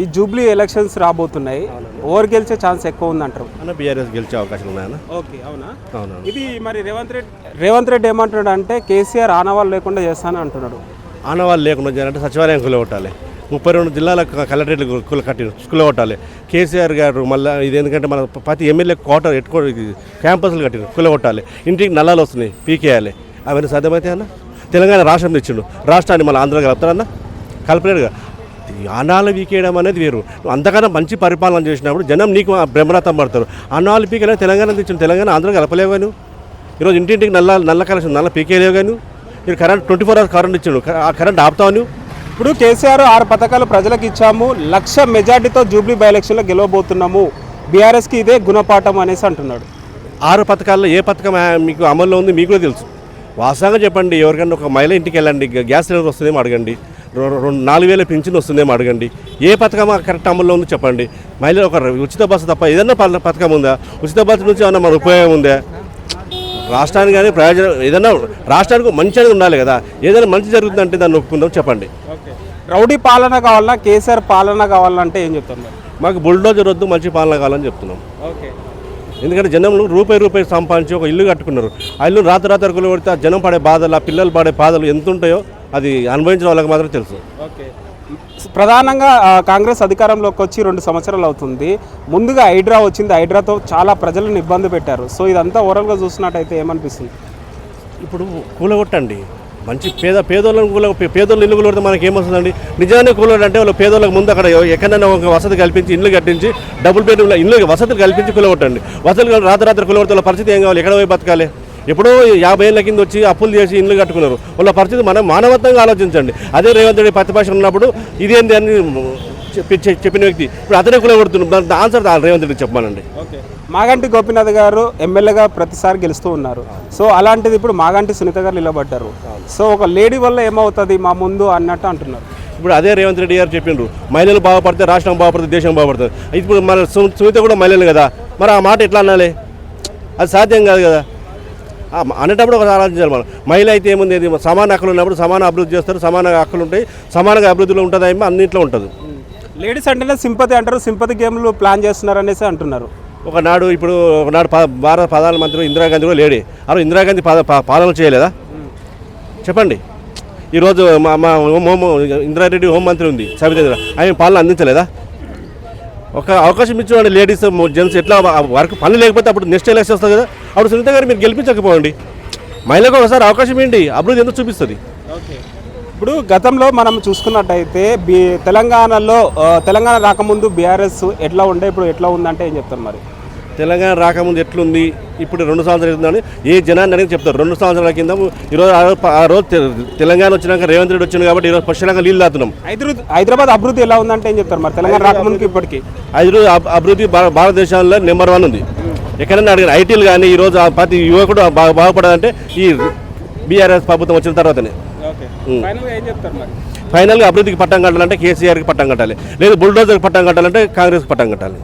ఈ Jubilee elections రాబోతున్నాయి. Over గెలిచే ఛాన్స్ ఎక్కువ ఉందంటారు. అన్న బీఆర్ఎస్ గెలిచే అవకాశం ఉన్నాయన్న? ఓకే అవునా? అవునవును. ఇది మరి రేవంత్ రెడ్డి రేవంత్ రెడ్డి ఏమంటున్నాడు అంటే కేసీఆర్ ఆనవాళ్ళు లేకుండా చేస్తానని అంటున్నాడు. ఆనవాళ్ళు లేకుండా చేయాలంటే సచివాలయం కులగొట్టాలి. ముప్పై రెండు జిల్లాల కలెక్టరేట్లు కుల కట్టి కులగొట్టాలి. కేసీఆర్ గారు మళ్ళీ ఇది ఎందుకంటే మన ప్రతి ఎమ్మెల్యే క్వార్టర్ ఎట్టుకో క్యాంపస్లు కట్టిన కులగొట్టాలి. ఇంటికి నల్లాలు వస్తున్నాయి పీకేయాలి. అవన్నీ సాధ్యమైతే అన్న? తెలంగాణ రాష్ట్రం తెచ్చిండు. రాష్ట్రాన్ని మళ్ళీ ఆంధ్ర కలుపుతారన్న కలపలేడుగా. ఈ ఆనాలు వీకేయడం అనేది వేరు. నువ్వు అంతకన్నా మంచి పరిపాలన చేసినప్పుడు జనం నీకు బ్రహ్మరథం పడతారు. ఆనాలు పీకేయడం తెలంగాణ తెచ్చిండు తెలంగాణ ఆంధ్ర కలపలేవు నువ్వు ఈరోజు ఇంటింటికి నల్ల నల్ల కలెక్షన్ నల్ల పీకేయలేవు కానీ మీరు current twenty four hours current ఇచ్చిండు. ఆ కరెంట్ ఆపుతావు ఇప్పుడు కేసీఆర్ ఆరు పథకాలు ప్రజలకు ఇచ్చాము. లక్ష మెజార్టీతో జూబ్లీ బై ఎలక్షన్లో గెలవబోతున్నాము. బీఆర్ఎస్కి ఇదే గుణపాఠం అనేసి అంటున్నాడు. ఆరు పథకాల్లో ఏ పథకం మీకు అమల్లో ఉంది? మీకు కూడా తెలుసు. వాస్తవంగా చెప్పండి ఎవరికైనా ఒక మహిళ ఇంటికి వెళ్ళండి గ్యాస్ సిలిండర్ వస్తుందేమో అడగండి. రెండు నాలుగు వేల పింఛన్ వస్తుందేమో అడగండి. ఏ పథకం కరెక్ట్ అమల్లో ఉందో చెప్పండి. మహిళ ఒక ఉచిత బస్సు తప్ప ఏదైనా పథకం ఉందా? ఉచిత బస్సు నుంచి ఏమన్నా మన ఉపయోగం ఉందా? రాష్ట్రానికి కానీ ప్రయోజనం ఏదైనా రాష్ట్రానికి మంచి అనేది ఉండాలి కదా. ఏదైనా మంచి జరుగుతుందంటే దాన్ని ఒప్పుకుందాం చెప్పండి. రౌడీ పాలన కావాలన్నా కేసీఆర్ పాలన కావాలంటే ఏం చెప్తారు మరి? మాకు బుల్డోజర్ వద్దు మంచి పాలన కావాలని చెప్తున్నాం. ఓకే. ఎందుకంటే జనంలో రూపాయి రూపాయి సంపాదించి ఒక ఇల్లు కట్టుకున్నారు. ఆ ఇల్లు రాత్రి రాత్రి కొలు కొడితే ఆ జనం పడే బాధలు ఆ పిల్లలు పడే బాధలు ఎంత ఉంటాయో అది అనుభవించిన వాళ్ళకి మాత్రం తెలుసు. ఓకే. ప్రధానంగా కాంగ్రెస్ అధికారంలోకి వచ్చి రెండు సంవత్సరాలు అవుతుంది. ముందుగా హైడ్రా వచ్చింది. హైడ్రాతో చాలా ప్రజలను ఇబ్బంది పెట్టారు. సో ఇదంతా ఓవరాల్గా చూసినట్టయితే ఏమనిపిస్తుంది? ఇప్పుడు కూలగొట్టండి. మంచి పేద పేదోళ్ళని కూల పేదోళ్ళు ఇల్లు కూలగొడితే మనకి ఏమొస్తుందండి నిజాన్ని కూలగొట్టంటే వాళ్ళు పేదోళ్ళకి ముందు అక్కడ ఎక్కడైనా ఒక వసతి కల్పించి ఇల్లు కట్టించి డబుల్ బెడ్రూమ్ ఇల్లు వసతులు కల్పించి కూలగొట్టండి. వసతులు రాత్రి రాత్రి కూలగొడితే వాళ్ళ పరిస్థితి ఏం కావాలి? ఎక్కడ పోయి బతకాలి? ఎప్పుడో యాభై ఏళ్ళ కింద వచ్చి అప్పులు చేసి ఇల్లు కట్టుకున్నారు. వాళ్ళ పరిస్థితి మనం మానవత్వంగా ఆలోచించండి. అదే రేవంత్ రెడ్డి ప్రతిపక్షం ఉన్నప్పుడు ఇదేంది అని చెప్పి చెప్పిన వ్యక్తి ఇప్పుడు అతనే కూలగొడుతున్నాడు. దాని ఆన్సర్ రేవంత్ రెడ్డి చెప్పానండి ఓకే. మాగంటి గోపీనాథ్ గారు ఎమ్మెల్యేగా ప్రతిసారి గెలుస్తూ ఉన్నారు. సో అలాంటిది ఇప్పుడు మాగంటి సునీత గారు నిలబడ్డారు. సో ఒక లేడీ వల్ల ఏమవుతుంది మా ముందు అన్నట్టు అంటున్నారు. ఇప్పుడు అదే రేవంత్ రెడ్డి గారు చెప్పిండ్రు మహిళలు బాగుపడితే రాష్ట్రం బాగుపడుతుంది దేశం బాగుపడుతుంది. ఇప్పుడు మన సు- సునీత కూడా మహిళలు కదా. మరి ఆ మాట ఎట్లా అనాలి? అది సాధ్యం కాదు కదా. అనేటప్పుడు ఒక ఆలోచించాలి మనం మహిళ అయితే ఏముంది? ఇది సమాన హక్కులు ఉన్నప్పుడు సమాన అభివృద్ధి చేస్తారు సమాన హక్కులు ఉంటాయి సమానంగా అభివృద్ధిలో ఉంటుంది ఏమో అన్నింటిలో ఉంటుంది. లేడీస్ అంటేనే సింపతి అంటారు సింపతి గేమ్లు ప్లాన్ చేస్తున్నారు అనేసి అంటున్నారు. ఒకనాడు ఇప్పుడు ఒకనాడు భారత ప్రధానమంత్రి ఇందిరాగాంధీ కూడా లేడీ. అలా ఇందిరాగాంధీ పాలన చేయలేదా? చెప్పండి. ఈరోజు మా మా హోం హోం ఇందిరారెడ్డి హోంమంత్రి ఉంది ఇందిరా ఆమె పాలన అందించలేదా? ఒక అవకాశం ఇచ్చిన లేడీస్ జెంట్స్ ఎట్లా వర్క్ పని లేకపోతే అప్పుడు నెక్స్ట్ ఎలక్షన్ వస్తుంది కదా. అప్పుడు సునీత గారు మీరు గెలిపించకపోండి. మహిళకు ఒకసారి అవకాశం ఏంటి? అభివృద్ధి ఎందుకు చూపిస్తుంది? ఓకే. ఇప్పుడు గతంలో మనం చూసుకున్నట్టయితే బీ తెలంగాణలో తెలంగాణ రాకముందు బీఆర్ఎస్ ఎట్లా ఉండే ఇప్పుడు ఎట్లా ఉందంటే ఏం చెప్తారు మరి? తెలంగాణ రాకముందు ఎట్లుంది? ఇప్పుడు రెండు సంవత్సరాలు అవుతుందని ఏ జనాన్ని అనేది చెప్తారు. రెండు సంవత్సరాల కింద ఈరోజు ఆ రోజు ఆ రోజు తె- తెలంగాణ వచ్చినాక రేవంత్ రెడ్డి వచ్చింది కాబట్టి ఈరోజు పశ్చిమంగా నీళ్ళు తాతున్నాం హైదరాబాద్ హైదరాబాద్ అభివృద్ధి ఎలా ఉందంటే ఏం చెప్తారు మరి? తెలంగాణ రాకముందుకి ఇప్పటికి. అబ్- అభివృద్ధి భారతదేశంలో నెంబర్ వన్ ఉంది. ఎక్కడైనా అడిగిన ఐటీలు కానీ ఈరోజు ఆ ప్రతి యువకుడు బాగా బాగుపడాలంటే ఈ బీఆర్ఎస్ ప్రభుత్వం వచ్చిన తర్వాతనే. ఫైనల్గా అభివృద్ధికి పట్టం కట్టాలంటే కేసీఆర్కి పట్టం కట్టాలి. లేదు బుల్డోజర్కి పట్టం కట్టాలంటే కాంగ్రెస్కి పట్టం కట్టాలి.